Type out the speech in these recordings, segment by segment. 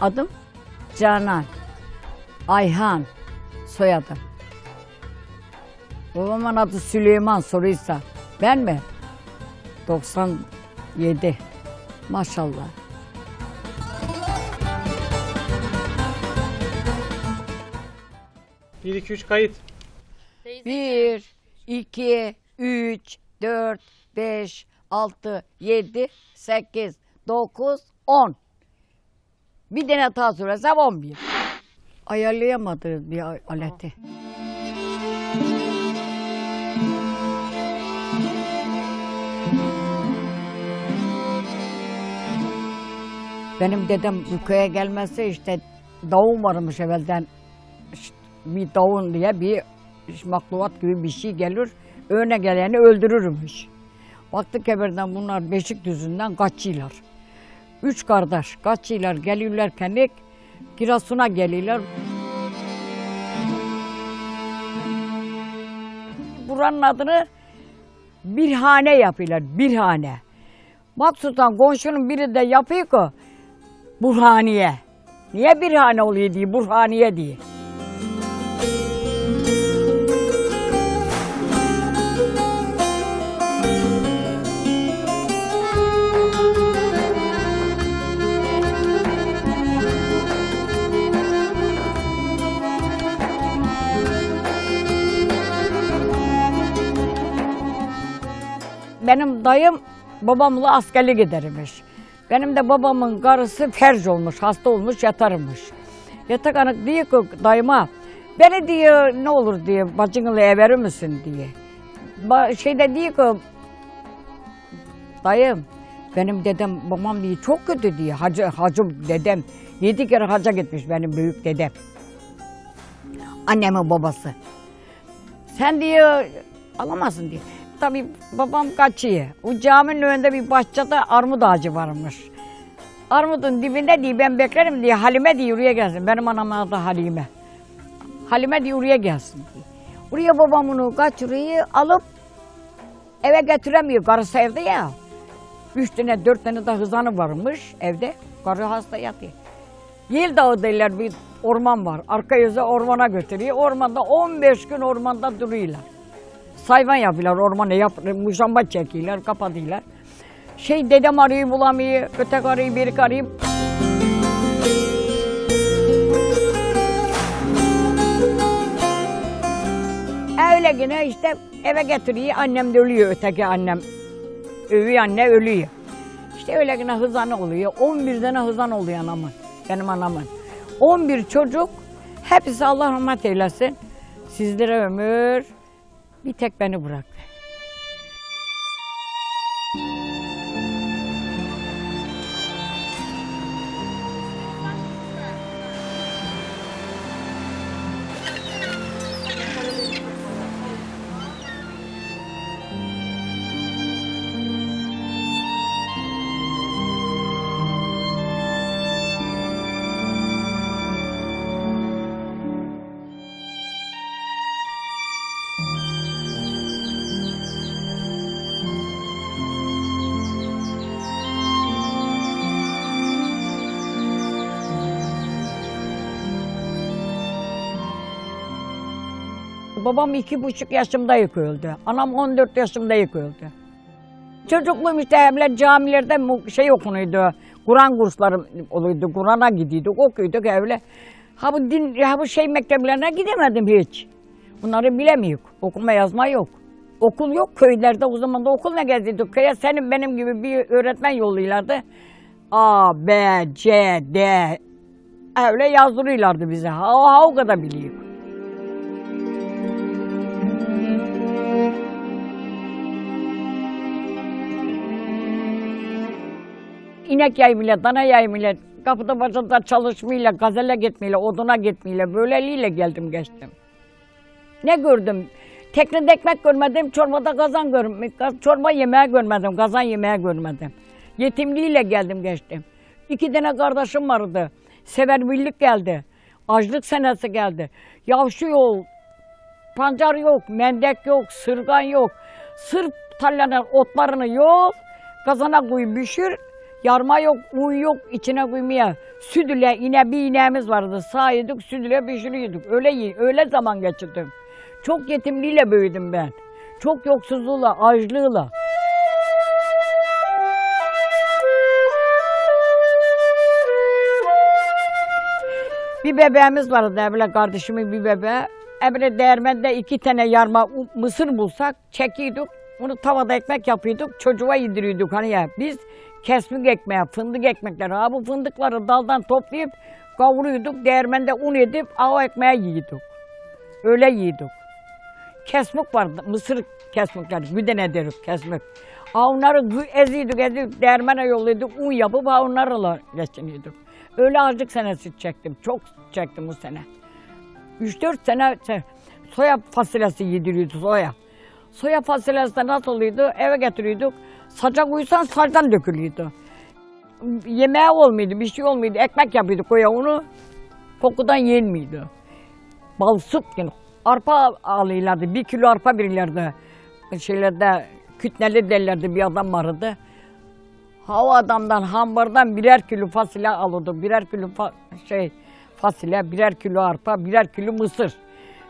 Adım Canan. Ayhan soyadım. Babamın adı Süleyman soruysa. Ben mi? 97. Maşallah. Bir, iki, üç kayıt. 1, 2, 3, 4, 5, 6, 7, 8, 9, 10. Bir tane daha söylesem 11. Ayarlayamadığı bir aleti. Benim dedem bu köye gelmesi işte davun varmış evvelden. İşte bir davun diye bir makluvat gibi bir şey gelir. Öne geleni öldürürmüş. Baktık evvelden bunlar Beşikdüzü'nden kaçıyorlar. Üç kardeş kaçıyorlar geliyorlarken ilk Giresun'a geliyorlar. Buranın adını bir hane yapıyorlar, bir hane. Maksudan komşunun biri de yapıyor ki Burhaniye. Niye bir hane oluyor diye, Burhaniye diye. Benim dayım babamla askerlik gidermiş. Benim de babamın karısı ferç olmuş, hasta olmuş, yatarmış. Yatak anık diyor ki dayıma, beni diyor ne olur diyor, bacınla everir misin diye. Ba şeyde diyor ki, dayım benim dedem babam diye çok kötü diye, hacı, hacım dedem. Yedi kere haca gitmiş benim büyük dedem. Annemin babası. Sen diyor alamazsın diyor. Tabii babam kaçıyor. O caminin önünde bir bahçede armut ağacı varmış. Armutun dibinde diye ben beklerim diye Halime diye oraya gelsin. Benim anamın adı Halime. Halime diye oraya gelsin diye. Oraya babam onu kaçırıyor alıp eve getiremiyor. Karısı evde ya. Üç tane dört tane de hızanı varmış evde. Karı hasta yatıyor. Yel Dağı derler bir orman var. Arka yüze ormana götürüyor. Ormanda 15 gün ormanda duruyorlar. Sayvan yapıyorlar, ormana yap, muşamba çekiyorlar, kapatıyorlar. Şey dedem arıyor bulamıyor, ötek arıyor, biri arıyor. Öyle yine işte eve getiriyor, annem de ölüyor öteki annem. Övüyor anne ölüyor. İşte öyle yine hızanı oluyor. 11 tane hızan oluyor anamın, benim anamın. 11 çocuk, hepsi Allah rahmet eylesin. Sizlere ömür, bir tek beni bıraktı. Babam iki buçuk yaşımda yıkıldı. Anam 14 yaşımda yıkıldı. Çocukluğum işte evler camilerde şey okunuyordu. Kur'an kursları oluyordu. Kur'an'a gidiyorduk, okuyorduk evle. Ha bu din, ha bu şey mekteplerine gidemedim hiç. Bunları bilemiyoruz. Okuma yazma yok. Okul yok köylerde. O zaman da okul ne geziyorduk? Köye senin benim gibi bir öğretmen yolluyorlardı. A, B, C, D. Öyle yazdırıyorlardı bize. Ha, ha o kadar biliyor. İnek yayımıyla, dana yayımıyla, kapıda başında çalışmayla, gazele gitmeyle, oduna gitmeyle, böyleliğiyle geldim geçtim. Ne gördüm? Teknede ekmek görmedim, çorbada kazan görmedim. Çorba yemeği görmedim, kazan yemeği görmedim. Yetimliğiyle geldim geçtim. İki tane kardeşim vardı. Severbirlik geldi. Açlık senesi geldi. Yavşu yok, pancar yok, mendek yok, sırgan yok. Sırf tarlanın otlarını yok, kazana koy pişir. Yarma yok, un yok, içine koymaya. Südüle yine bir ineğimiz vardı. Sağ yedik, südüle pişiriyorduk. Öyle öyle zaman geçirdim. Çok yetimliğiyle büyüdüm ben. Çok yoksuzluğuyla, açlığıyla. Bir bebeğimiz vardı Emre kardeşimin bir bebeği. Emre değirmende iki tane yarma mısır bulsak çekiyorduk. Onu tavada ekmek yapıyorduk, çocuğa yediriyorduk hani ya. Biz kesmik ekmeği, fındık ekmekleri, ha bu fındıkları daldan toplayıp kavuruyorduk. Değirmende un edip av ekmeği yiyorduk. Öyle yiyorduk. Kesmik vardı, mısır kesmikleri, güdene deriz kesmik. Ha onları eziyorduk, eziyorduk, değirmene yolluyorduk, un yapıp ha onlarla geçiniyorduk. Öyle azıcık sene süt çektim, çok çektim bu sene. 3-4 sene se- soya fasulyesi yediriyordu soya. Soya fasulyesi nasıl oluyordu? Eve getiriyorduk. Sacak uyusan sacdan dökülüyordu. Yemeği olmuyordu, bir şey olmuyordu. Ekmek yapıyorduk koya onu. Kokudan yenmiyordu. Bal süt yani. Arpa alıyorlardı. Bir kilo arpa verirlerdi. Şeylerde kütneli derlerdi bir adam vardı. Hava adamdan, hambardan birer kilo fasulye alırdı. Birer kilo fa- şey fasulye, birer kilo arpa, birer kilo mısır.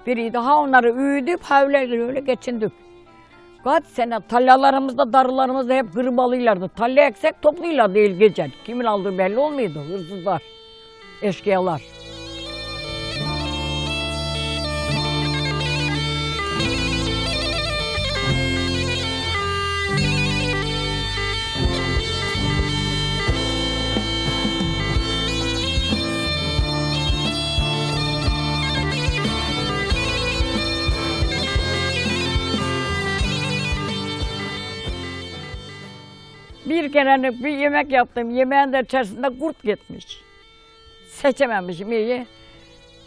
Biriydi. Ha onları üyüdük, ha öyle, öyle geçindik. Kaç sene talyalarımızda, darılarımızda hep kırbalıylardı. Talya eksek topluyla değil gece. Kimin aldığı belli olmuyordu. Hırsızlar, eşkıyalar. Bir kere bir yemek yaptım. Yemeğin de içerisinde kurt gitmiş. Seçememişim iyi.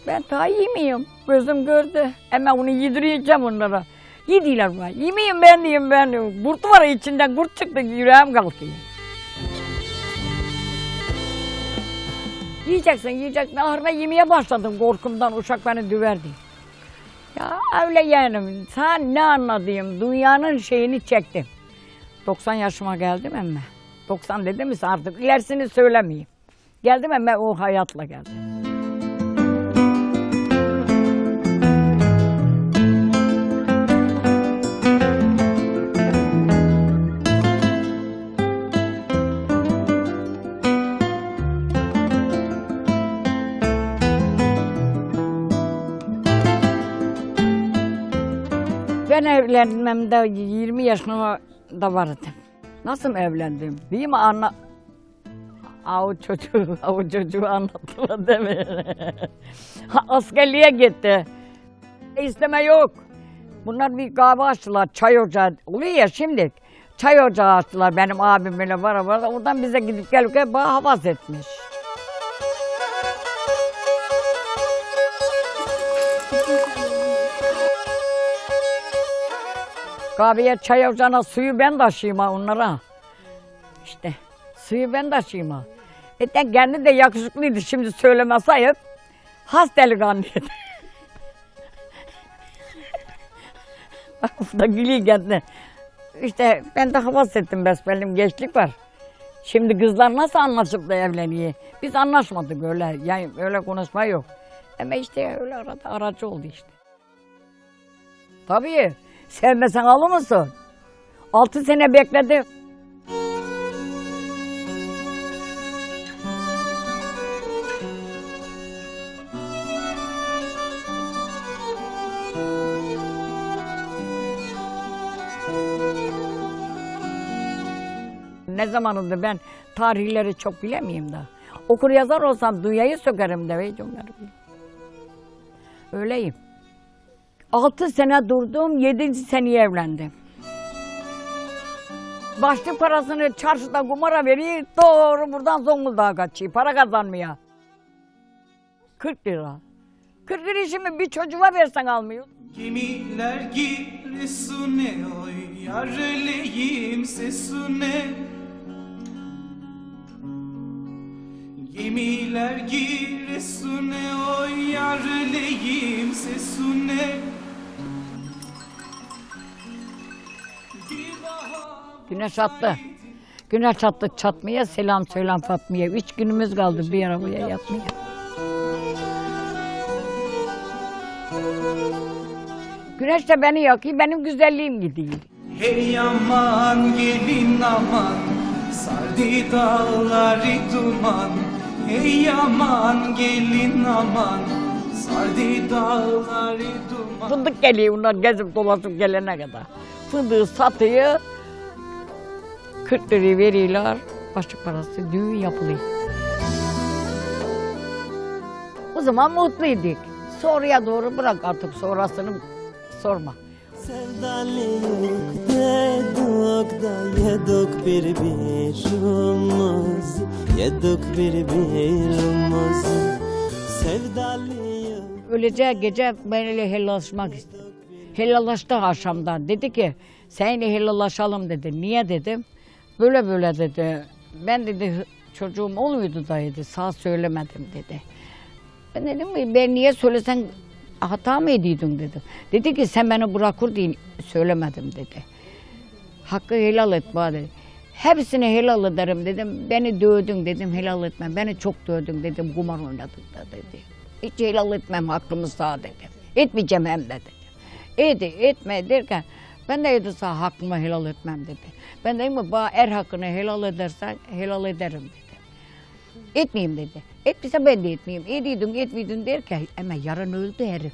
Ben daha yemeyeyim. Gözüm gördü. Ama onu yedireceğim onlara. Yediler bana. Yemeyeyim ben diyeyim ben. Kurt var içinden kurt çıktı yüreğim kalkıyor. Yiyeceksin yiyeceksin. Ahırına yemeye başladım korkumdan. Uşak beni düverdi. Ya öyle yani. Sen ne anladığım dünyanın şeyini çektim. 90 yaşıma geldim emme. 90 dedim mi artık ilerisini söylemeyeyim. Geldim emme o hayatla geldim. Ben evlenmemde 20 yaşında da vardım. Nasıl evlendim? Değil mi anla... O çocuğu, o çocuğu anlattılar değil mi? Askerliğe gitti. İsteme yok. Bunlar bir kahve açtılar, çay ocağı. Oluyor ya şimdi. Çay ocağı açtılar benim abimle beraber. Oradan bize gidip gelirken bana havas etmiş. Kahveye çay ocağına suyu ben taşıyayım ha onlara. İşte suyu ben taşıyayım ha. E de kendi de yakışıklıydı şimdi söylemez ayıp. Has delikanlıydı. Bu da gülüyor kendine. İşte ben de havas ettim besbelim gençlik var. Şimdi kızlar nasıl anlaşıp da evleniyor? Biz anlaşmadık öyle. Yani öyle konuşma yok. Ama işte öyle arada aracı oldu işte. Tabii. Sevmesen alır mısın? Altı sene bekledi. Ne zamanında ben tarihleri çok bilemeyeyim de. Okur yazar olsam dünyayı sökerim de. Hiç onları bilmiyorum. Öyleyim. Altı sene durdum, yedinci seneye evlendim. Başlık parasını çarşıda kumara veriyor, doğru buradan Zonguldak'a kaçıyor, para kazanmaya. 40 lira. 40 lira şimdi bir çocuğa versen almıyor. Gemiler Giresun'e oy yarleyim sesune Gemiler Giresun'e oy yarleyim Güneş attı. Güneş çattı çatmaya, selam söylen Fatma'ya. Üç günümüz kaldı bir arabaya yatmaya. Güneş de beni yakıyor, benim güzelliğim gidiyor. Hey aman gelin aman Sardı dağları duman Hey aman gelin aman Sardı dağları duman Fındık geliyor bunlar gezip dolaşıp gelene kadar. Fındığı satıyor, 40 liraya veriyorlar, başlık parası düğün yapılıyor. O zaman mutluyduk. Sonraya doğru bırak artık sonrasını sorma. Sevdalıyık dedik da yedik birbirimizi Yedik birbirimizi Sevdalıyık Öleceği gece benimle helallaşmak istedi. Helallaştı akşamdan. Dedi ki seninle helallaşalım dedi. Niye dedim. Böyle böyle dedi. Ben dedi çocuğum olmuyordu da dedi. Sağ söylemedim dedi. Ben dedim ben niye söylesen hata mı ediyordun dedim. Dedi ki sen beni bırakır diye söylemedim dedi. Hakkı helal et bana dedi. Hepsini helal ederim dedim. Beni dövdün dedim helal etmem. Beni çok dövdün dedim kumar oynadık da dedi. Hiç helal etmem hakkımı sağ dedim. Etmeyeceğim hem de dedim. Edi etme derken ben de sağ hakkımı helal etmem dedi. Ben dedim ki bana er hakkını helal edersen helal ederim dedi. Etmeyeyim dedi. Etmese ben de etmeyeyim. Ediyordun etmiyordun derken ama yarın öldü herif.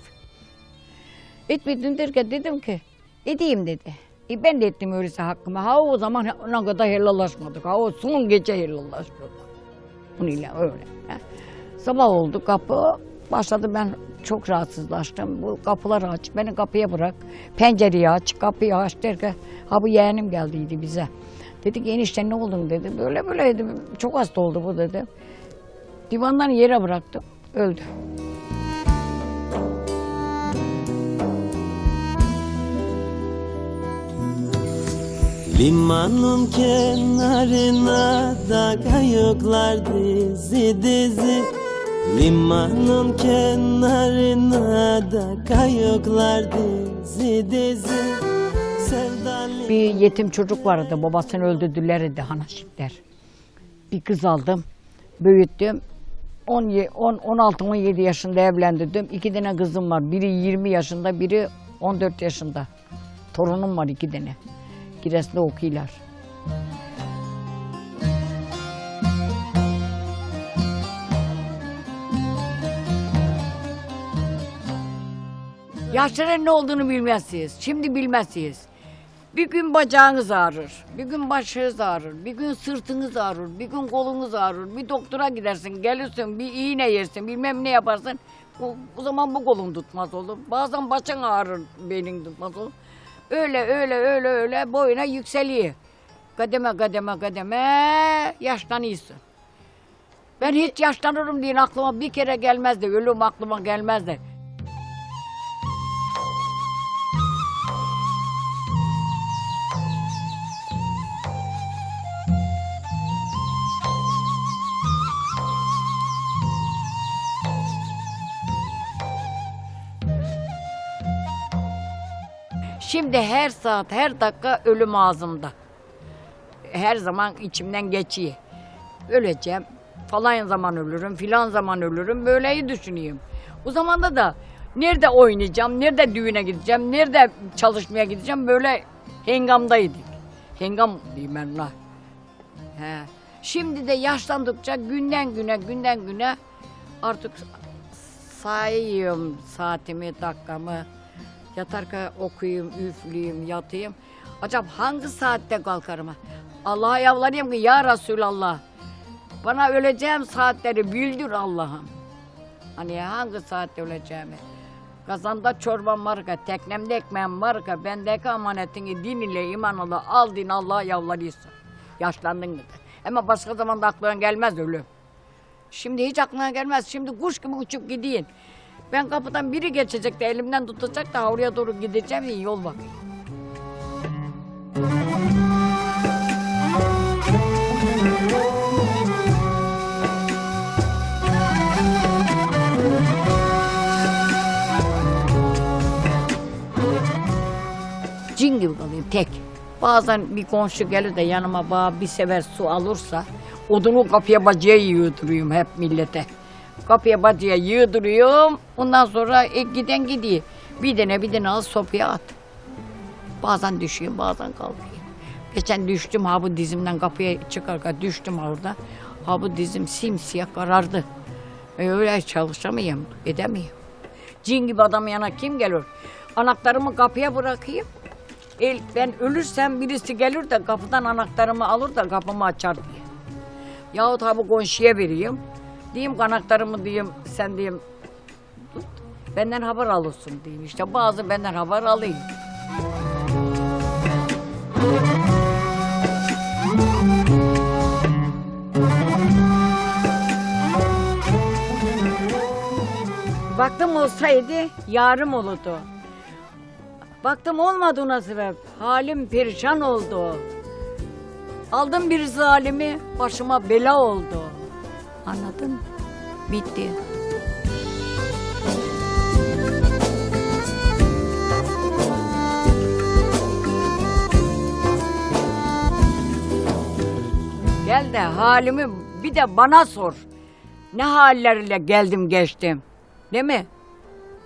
Etmiyordun derken dedim ki edeyim dedi. E ben de ettim öyleyse hakkımı. Ha o zaman ne kadar helallaşmadık. Ha o son gece helallaştık. Onunla öyle. ha. Sabah oldu kapı. Başladı ben çok rahatsızlaştım. Bu kapıları aç, beni kapıya bırak. Pencereyi aç, kapıyı aç derken ha bu yeğenim geldiydi bize. Dedi ki enişte ne oldun dedi. Böyle böyle dedi. Çok hasta oldu bu dedi. Divandan yere bıraktım. Öldü. Limanın kenarına da kayıklar dizi dizi Limanın kenarına da kayıklar dizi dizi Bir yetim çocuk vardı. Babasını öldürdüler idi Hanaşitler. Bir kız aldım. Büyüttüm. 10, 10, 16-17 yaşında evlendirdim. İki tane kızım var. Biri 20 yaşında, biri 14 yaşında. Torunum var iki tane. Giresun'da okuyorlar. Yaşların ne olduğunu bilmezsiniz. Şimdi bilmezsiniz. Bir gün bacağınız ağrır, bir gün başınız ağrır, bir gün sırtınız ağrır, bir gün kolunuz ağrır. Bir doktora gidersin, gelirsin, bir iğne yersin, bilmem ne yaparsın. O, o zaman bu kolun tutmaz olur. Bazen başın ağrır, beynin tutmaz olur. Öyle öyle öyle öyle boyuna yükseliyor. Kademe kademe kademe yaşlanıyorsun. Ben hiç yaşlanırım diye aklıma bir kere gelmezdi. Ölüm aklıma gelmezdi. Şimdi her saat, her dakika ölüm ağzımda. Her zaman içimden geçiyor. Öleceğim, falan zaman ölürüm, filan zaman ölürüm. Böyleyi düşünüyorum. O zamanda da nerede oynayacağım, nerede düğüne gideceğim, nerede çalışmaya gideceğim böyle hengamdaydık. Hengam diyeyim ben ona. He. Şimdi de yaşlandıkça günden güne, günden güne artık sayıyorum saatimi, dakikamı. Yatarken okuyayım, üfleyeyim, yatayım. Acaba hangi saatte kalkarım? Allah'a yalvarayım ki ya Resulallah. Bana öleceğim saatleri bildir Allah'ım. Hani hangi saatte öleceğimi. Kazanda çorbam var ki, teknemde ekmeğim var ki, bendeki amanetini din ile iman ile al din Allah'a yalvarıyorsun. Yaşlandın mı? Ama başka zaman da aklına gelmez ölüm. Şimdi hiç aklına gelmez. Şimdi kuş gibi uçup gideyim. Ben kapıdan biri geçecek de elimden tutacak da oraya doğru gideceğim diye yol bakayım. Cin gibi kalayım tek. Bazen bir komşu gelir de yanıma bana bir sefer su alırsa odunu kapıya bacıya yığdırıyorum hep millete. Kapıya bacıya yığdırıyorum. Ondan sonra e, giden gidiyor. Bir tane bir tane al sopaya at. Bazen düşüyorum bazen kalkıyorum. Geçen düştüm ha bu dizimden kapıya çıkarken düştüm orada. Ha bu dizim simsiyah karardı. E, öyle çalışamıyorum, edemiyorum. Cin gibi adam yana kim gelir? Anahtarımı kapıya bırakayım. El, ben ölürsem birisi gelir de kapıdan anahtarımı alır da kapımı açar diye. Yahut ha bu komşuya vereyim. Diyeyim ki anahtarımı diyeyim sen diyeyim tut. Benden haber alırsın diyeyim. İşte bazı benden haber alayım. Baktım olsaydı yarım olurdu. Baktım olmadığına sebep halim perişan oldu. Aldım bir zalimi başıma bela oldu. Anladın mı? Bitti. Gel de halimi bir de bana sor. Ne hallerle geldim geçtim. Değil mi?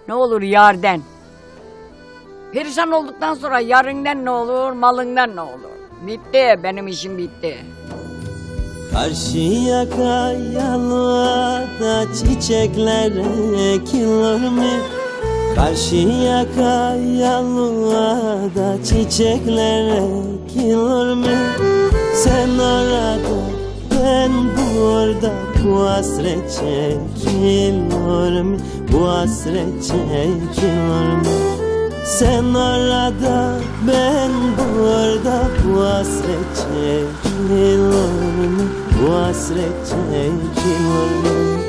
Ne olur yarden. Perişan olduktan sonra yarından ne olur, malından ne olur? Bitti, benim işim bitti. Karşı yaka yalıada çiçekler ekilir mi? Karşı yaka yalıada çiçekler ekilir mi? Sen orada ben burada bu hasret çekilir mi? Bu hasret çekilir mi? Sen orada ben burada bu hasret çekilir mi? Bu hasret çekilir mi?